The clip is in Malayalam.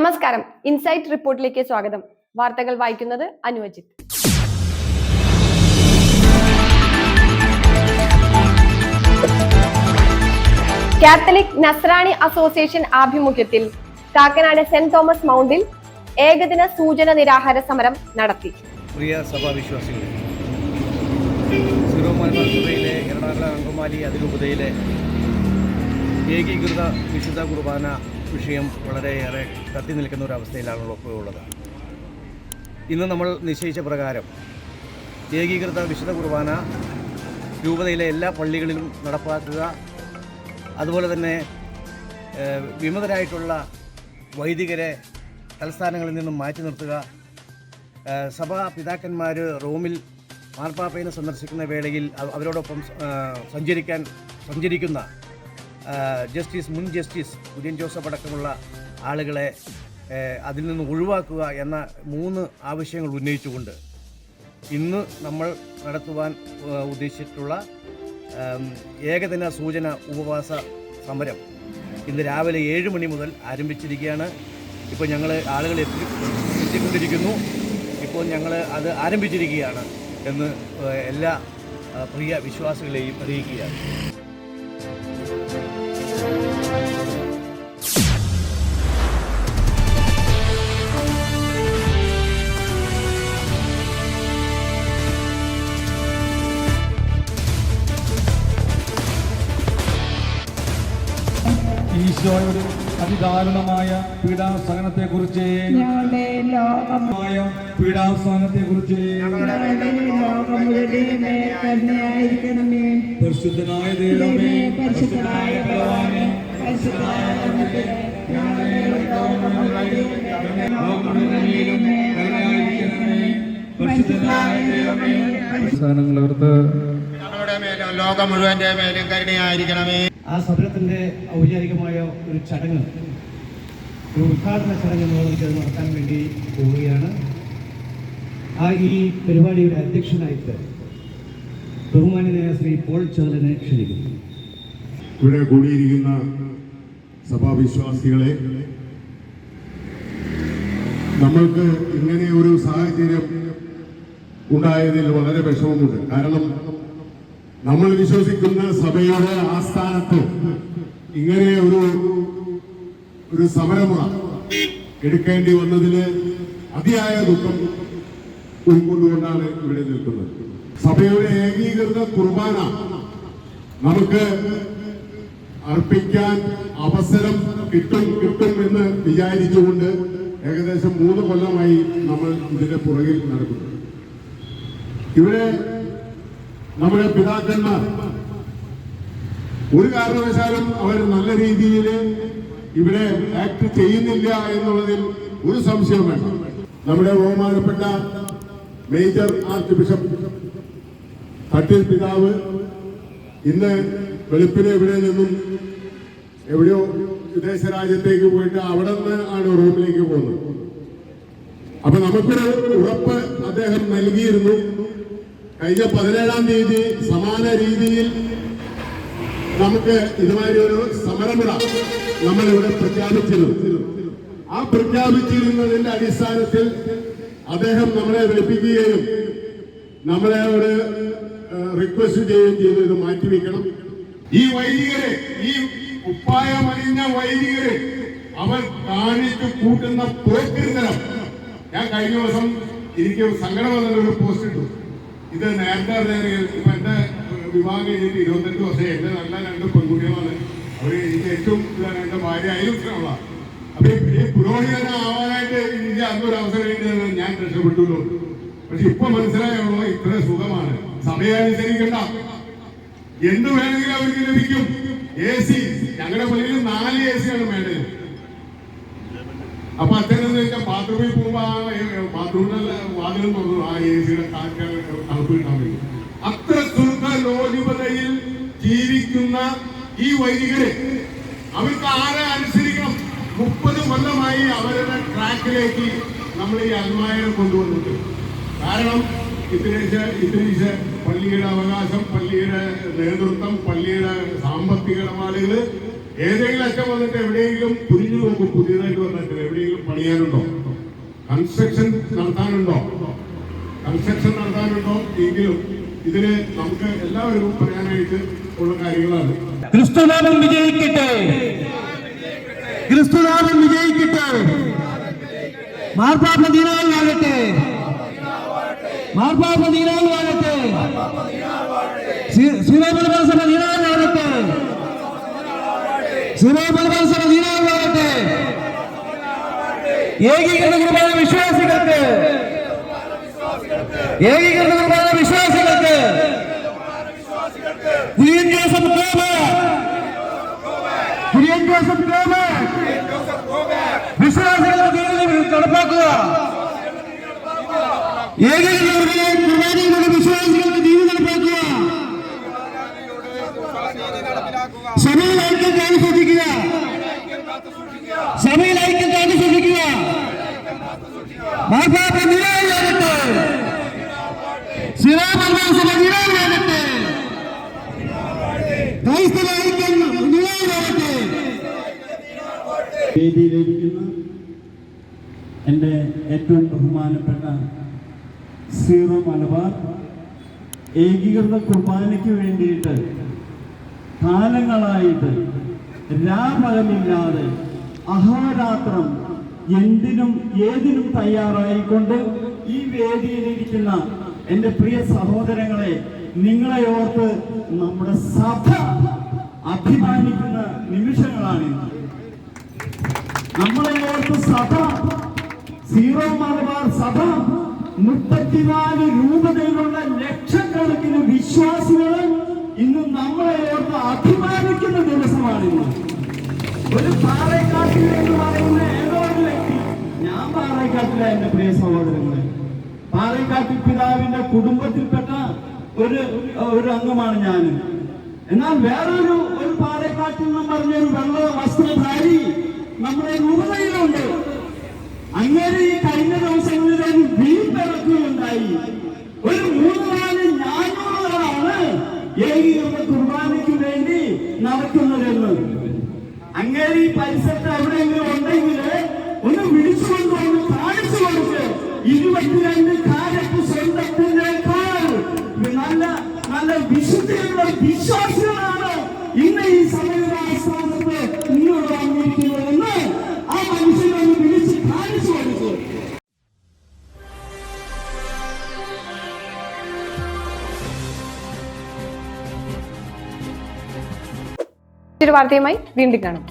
നമസ്കാരം. ഇൻസൈറ്റ് റിപ്പോർട്ടിലേക്ക് സ്വാഗതം. വാർത്തകൾ വായിക്കുന്നത് അനുവജിത്ത് കാത്തലിക് നസ്രാണി അസോസിയേഷൻ ആഭിമുഖ്യത്തിൽ കാക്കനാട് സെന്റ് തോമസ് മൗണ്ടിൽ ഏകദിന സൂചന നിരാഹാര സമരം നടത്തി. പ്രിയ സഭാവിശ്വാസികളെ എറണാകുളം അങ്കമാലി അതിരൂപതയിലെ ഏകീകൃത വിശുദ്ധ കുർബാന വിഷയം വളരെയേറെ തട്ടി നിൽക്കുന്ന ഒരു അവസ്ഥയിലാണല്ലോ ഇപ്പോൾ ഉള്ളത്. ഇന്ന് നമ്മൾ നിശ്ചയിച്ച പ്രകാരം ഏകീകൃത വിശുദ്ധ കുർബാന രൂപതയിലെ എല്ലാ പള്ളികളിലും നടപ്പാക്കുക അതുപോലെ തന്നെ വിമതരായിട്ടുള്ള വൈദികരെ തലസ്ഥാനങ്ങളിൽ നിന്നും മാറ്റി നിർത്തുക സഭാ പിതാക്കന്മാർ റോമിൽ മാർപ്പാപ്പയെ സന്ദർശിക്കുന്ന വേളയിൽ അവ- അവരോടൊപ്പം സഞ്ചരിക്കാൻ സഞ്ചരിക്കുന്ന ജസ്റ്റിസ് മുൻ ജസ്റ്റിസ് കുര്യൻ ജോസഫ് അടക്കമുള്ള ആളുകളെ അതിൽ നിന്ന് ഒഴിവാക്കുക എന്ന മൂന്ന് ആവശ്യങ്ങൾ ഉന്നയിച്ചുകൊണ്ട് ഇന്ന് നമ്മൾ നടത്തുവാൻ ഉദ്ദേശിച്ചിട്ടുള്ള ഏകദിന സൂചന ഉപവാസ സമരം ഇന്ന് രാവിലെ ഏഴ് മണി മുതൽ ആരംഭിച്ചിരിക്കുകയാണ്. ഇപ്പോൾ ഞങ്ങൾ ആളുകൾ എത്തി എത്തിക്കൊണ്ടിരിക്കുന്നു. ഇപ്പോൾ ഞങ്ങൾ അത് ആരംഭിച്ചിരിക്കുകയാണ് എന്ന് എല്ലാ പ്രിയ വിശ്വാസികളെയും അറിയിക്കുകയാണ്. ഈശോയുടെ അതിദാരുണമായ പീഡാസഹനത്തെക്കുറിച്ച് ഞങ്ങളുടെ ലോകം മായ പീഡാസഹനത്തെക്കുറിച്ച് പരിശുദ്ധനായ ദൈവമേ പരിശുദ്ധനായ ദൈവമേ പരിശുദ്ധനായ ഭഗവാനെ പരിശുദ്ധനായ ദൈവമേ, ഞങ്ങളുടെ ലോകം മുഴുവൻ ലോകമുഴുവനിലും കരുണയായിരിക്കണമേ. പരിശുദ്ധനായ ദൈവമേ അവസാനങ്ങളോർത്ത് ഞങ്ങളുടെ മേലും ലോകം മുഴുവന്റെ മേലും കരുണയായിരിക്കണമേ. ആ സ്വപ്നത്തിന്റെ ഔപചാരികമായ ഒരു ചടങ്ങ് ഒരു ഉദ്ഘാടന ചടങ്ങ് നമുക്ക് നടത്താൻ വേണ്ടി പോവുകയാണ്. ആ ഈ പരിപാടിയുടെ അധ്യക്ഷനായിട്ട് ബഹുമാനിതയായ ശ്രീ പോൾ ചോദനെ ക്ഷണിക്കുന്നു. ഇവിടെ കൂടിയിരിക്കുന്ന സഭാവിശ്വാസികളെ നമ്മൾക്ക് ഇങ്ങനെ ഒരു സാഹചര്യം ഉണ്ടായതിൽ വളരെ വിഷമമുണ്ട്. കാരണം നമ്മൾ വിശ്വസിക്കുന്ന സഭയുടെ ആസ്ഥാനത്ത് ഇങ്ങനെ ഒരു ഒരു സമരമുറ എടുക്കേണ്ടി വന്നതിൽ അതിയായ ദുഃഖം ഉൾക്കൊണ്ടുകൊണ്ടാണ് ഇവിടെ നിൽക്കുന്നത്. സഭയുടെ ഏകീകൃത കുർബാന നമുക്ക് അർപ്പിക്കാൻ അവസരം കിട്ടും കിട്ടും എന്ന് വിചാരിച്ചുകൊണ്ട് ഏകദേശം മൂന്ന് കൊല്ലമായി നമ്മൾ ഇതിന്റെ പുറകിൽ നടക്കുന്നു. ഇവിടെ നമ്മുടെ പിതാക്കന്മാർ. ഒരു കാരണവശാലും അവർ നല്ല രീതിയിൽ ഇവിടെ ആക്ട് ചെയ്യുന്നില്ല എന്നുള്ളതിൽ ഒരു സംശയം വേണ്ട. നമ്മുടെ ബഹുമാനപ്പെട്ട മേജർ ആർച്ച് ബിഷപ്പ് തട്ടിൽ പിതാവ് ഇന്ന് വെളുപ്പിന് ഇവിടെ നിന്നും എവിടെയോ വിദേശ രാജ്യത്തേക്ക് പോയിട്ട് അവിടെ നിന്ന് ആണ് റൂമിലേക്ക് പോകുന്നത്. അപ്പൊ നമുക്കൊരു ഉറപ്പ് അദ്ദേഹം നൽകിയിരുന്നു. കഴിഞ്ഞ പതിനേഴാം തീയതി സമാന രീതിയിൽ നമുക്ക് ഇതുമാതിരി ഒരു സമരമുറ നമ്മൾ ഇവിടെ പ്രഖ്യാപിച്ചിരുന്നു. ആ പ്രഖ്യാപിച്ചിരുന്നതിന്റെ അടിസ്ഥാനത്തിൽ അദ്ദേഹം നമ്മളെ വിളിപ്പിക്കുകയും നമ്മളെ ഒരു റിക്വസ്റ്റ് ചെയ്യുകയും ചെയ്തു. ഇത് മാറ്റിവെക്കണം. ഈ വൈദികരെ ഈ ഉപ്പായമറിഞ്ഞ വൈദികരെ അവർ കാണിച്ചു കൂട്ടുന്ന പോക്കിരുത്തരം ഞാൻ കഴിഞ്ഞ ദിവസം എനിക്ക് സങ്കടം വന്നൊരു പോസ്റ്റ് ഇട്ടു. ഇത് നേരത്തെ പറഞ്ഞാൽ ഇപ്പൊ എന്റെ വിവാഹം കഴിഞ്ഞിട്ട് ഇരുപത്തെട്ട് വർഷം. എന്റെ നല്ല രണ്ട് പെൺകുട്ടികളാണ്. അവർ എനിക്ക് ഏറ്റവും ഇതാണ് എന്റെ ഭാര്യ ഇഷ്ടമുള്ള അപ്പൊ ഈ- പുരോഹിതനെ ആവാനായിട്ട് എനിക്ക് അന്നൊരു അവസരം കിട്ടിയത് ഞാൻ രക്ഷപ്പെട്ടുള്ളൂ പക്ഷെ ഇപ്പൊ മനസ്സിലായുള്ളൂ ഇത്ര സുഖമാണ്. സമയാനുസരിക്കണ്ട എന്ത് വേണമെങ്കിലും അവർക്ക് ലഭിക്കും. A C. ഞങ്ങളുടെ പള്ളിയിൽ നാല് എ സിയാണ് വേണ്ടത് അപ്പൊ അച്ഛനെന്ന് വെച്ചാൽ ബാത്റൂമിൽ പോകുമ്പോൾ ആ ബാത്റൂമിലെ വാതിലും തുറന്നു. ആ എ സിയുടെ കാറ്റാൻ അത്ര സുഖ ലോലിപതയിൽ ജീവിക്കുന്ന ഈ വൈദികരെ അവർക്ക് ആരെ അനുസരിക്കണം? മുപ്പത് കൊല്ലമായി അവരുടെ ട്രാക്കിലേക്ക് നമ്മൾ ഈ അൽമായനെ കൊണ്ടുവന്നിട്ടുണ്ട് കാരണം ഇത്തിരീശ ഇത്തിരീശ പള്ളിയുടെ അവകാശം പള്ളിയുടെ നേതൃത്വം പള്ളിയുടെ സാമ്പത്തിക ഇടപാടുകൾ ഏതെങ്കിലും അച്ഛൻ വന്നിട്ട് എവിടെയെങ്കിലും പുരിഞ്ഞു നോക്കും പുതിയതായിട്ട് വന്നിട്ട് എവിടെയെങ്കിലും പണിയാനുണ്ടോ? കൺസ്ട്രക്ഷൻ നടത്താനുണ്ടോ? കൺസ്ട്രക്ഷൻ നടത്താനുണ്ടോ എങ്കിലും ഇതിന് നമുക്ക് എല്ലാവരും പറയാനായിട്ട് ഉള്ള കാര്യങ്ങളാണ്. ക്രിസ്തുനാമം വിജയിക്കട്ടെ. ക്രിസ്തുനാമം വിജയിക്കട്ടെ. മാർപ്പാപ്പ ദീനാൾ വാഴട്ടെ. ശിവപരമ സഭ ശിവപരമ സഭ ദീനാൾ വാഴട്ടെ ഏകീകൃത കുർബാന വിശ്വാസികൾക്ക് ഏകീകൃത കുർബാന വിശ്വാസികൾക്ക് കുര്യൻ ജോസഫ് കോമ കുര്യൻ ജോസഫ് കോമ വിശ്വാസികളുടെ ജീവിതം നടപ്പാക്കുക ഏകീകൃത കുർബാനയിലൂടെ വിശ്വാസികളുടെ ജീവിതം നടപ്പാക്കുക സഭയിൽ ഐക്യം കാത്തു സൂക്ഷിക്കുക സഭയിൽ ഐക്യം കാത്തു സൂക്ഷിക്കുക മാർപ്പാപ്പ നിരാളാകട്ടെ ശിവപരമാസഭ നിരാളാകട്ടെ ക്രൈസ്തവ ഐക്യം നിലനിൽക്കട്ടെ വേദിയിലിരിക്കുന്ന എന്റെ ഏറ്റവും ബഹുമാനപ്പെട്ട സീറോ മലബാർ ഏകീകൃത കുർബാനയ്ക്ക് വേണ്ടിയിട്ട് കാലങ്ങളായിട്ട് രാപകലില്ലാതെ അഹോരാത്രം എന്തിനും ഏതിനും തയ്യാറായിക്കൊണ്ട് ഈ വേദിയിലിരിക്കുന്ന എന്റെ പ്രിയ സഹോദരങ്ങളെ നിങ്ങളെ ഓർത്ത് നമ്മുടെ സഭ അഭിമാനിക്കുന്ന നിമിഷങ്ങളാണ് നമ്മളെ ഓർത്ത് സഭ സീറോ മലബാർ സഭ മുപ്പത്തിനാല് രൂപതയിലുള്ള ലക്ഷക്കണക്കിന് വിശ്വാസികൾ ഇന്ന് നമ്മളെ ഓർത്ത് അഭിമാനിക്കുന്ന ദിവസമാണിന്ന് ഒരു പാറേക്കാട്ടിൽ എന്ന് പറയുന്ന ഏതോ ഞാൻ പാറേക്കാട്ടിലെ എന്റെ പ്രിയ സഹോദരങ്ങളെ. പാറേക്കാട്ടിൽ പിതാവിന്റെ കുടുംബത്തിൽപ്പെട്ട ഒരു ഒരു അംഗമാണ് ഞാൻ. എന്നാൽ വേറൊരു ഒരു പാറേക്കാട്ടിൽ നിന്നും പറഞ്ഞൊരു വെള്ള വസ്ത്രധാരി നമ്മുടെ രൂപതയിലുണ്ട് അങ്ങനെ ഈ കഴിഞ്ഞ ദിവസങ്ങളിൽ ഒരു വീട്ടിറക്കുകയുണ്ടായി ഒരു മൂന്ന് നാല് ഞാനൂറുകളാണ് ഏകീകൃത കുർബാനയ്ക്ക് വേണ്ടി നടക്കുന്നതെന്ന് അങ്ങനെ ഈ പരിസരത്ത് എവിടെയെങ്കിലും ഉണ്ടെങ്കിൽ ഒന്ന് വിളിച്ചുകൊണ്ട് ഒന്ന് കാണിച്ചു കൊടുക്ക്. ഇരുപത്തിരണ്ട് കാലത്ത് സ്വന്തത്തിനേക്കാൾ നല്ല നല്ല വിശുദ്ധിയുള്ള വിശ്വാസികളാണ് ഇന്ന് ഈ സമയസ്ഥാനത്ത് മുന്നോട്ട് വന്നിരിക്കുന്നതെന്ന് ആ മനുഷ്യനൊന്ന് വിളിച്ച് കാണിച്ചു കൊടുക്കുക മറ്റൊരു വാർത്തയുമായി വീണ്ടും കാണാം.